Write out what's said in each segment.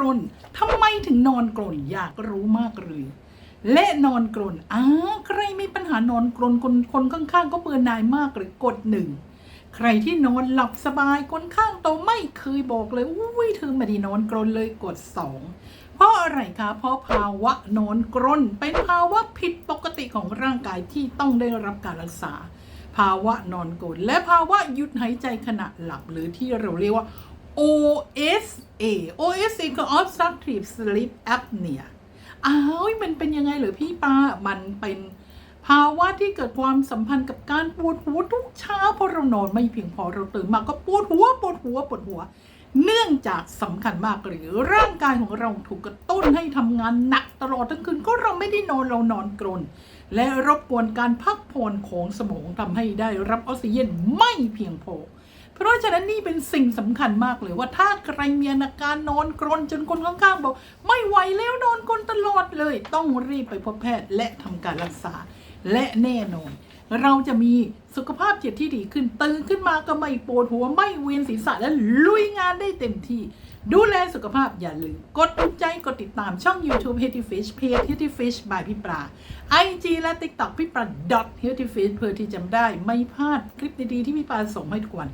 รนทำไมถึงนอนกรนอยากรู้มากเลย และนอนกรนอ้าใครมีปัญหานอนกรนคนคนข้างๆ ก็เบื่อนายมากเลยกดหนึ่งใครที่นอนหลับสบายคนข้างโตไม่เคยบอกเลยอุ้ยเธอไม่ได้นอนกรนเลยกดสองเพราะอะไรคะ เพราะภาวะนอนกรนเป็นภาวะผิดปกติของร่างกายที่ต้องได้รับการรักษา ภาวะนอนกรนและภาวะหยุดหายใจขณะหลับหรือที่เราเรียกว่า OSA OSA คือ obstructive sleep apnea อ้าวมันเป็นยังไงเหรอพี่ปา มันเป็นภาวะที่เกิดความสัมพันธ์กับการปวดหัวทุกเช้าเพราะเรานอนไม่เพียงพอเราตื่นมาก็ปวดหัวปวดหัวปวดหัว เนื่องจากสำคัญมากหรือร่างกายของเราถูกกระตุ้นให้ทำงานหนักตลอดทั้งคืนก็เราไม่ได้นอนเรานอนกรน และรบกวนการพักผ่อนของสมองทำให้ได้รับออกซิเจนไม่เพียงพอ เพราะฉะนั้นนี่เป็นสิ่งสำคัญมากเลยว่าถ้าใครมีอาการนอนกรนจนคนข้างๆบอก ไม่ไหวแล้วนอนกรนตลอดเลย ต้องรีบไปพบแพทย์และทำการรักษา และแน่นอน เราจะมีสุขภาพจิตที่ดีขึ้นตื่นขึ้นมาก็ไม่ปวดหัวไม่เวียนศีรษะและลุยงานได้เต็มที่ ดูแลสุขภาพอย่าลืมกดใจกดติดตามช่อง YouTube Healthy Fish เพจ Healthy Fish by พี่ปลา IG และ TikTok พี่ปลา dot Healthy Fish เพื่อที่จำได้ไม่พลาดคลิปดีๆที่พี่ปลาส่งให้ทุกวัน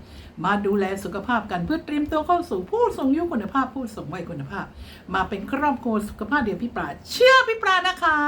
มาดูแลสุขภาพกันเพื่อเตรียมตัวเข้าสู่ผู้สูงยุคคุณภาพผู้สูงวัยคุณภาพ มาเป็นครอบครัวสุขภาพเดียวพี่ปลาเชื่อพี่ปลานะคะ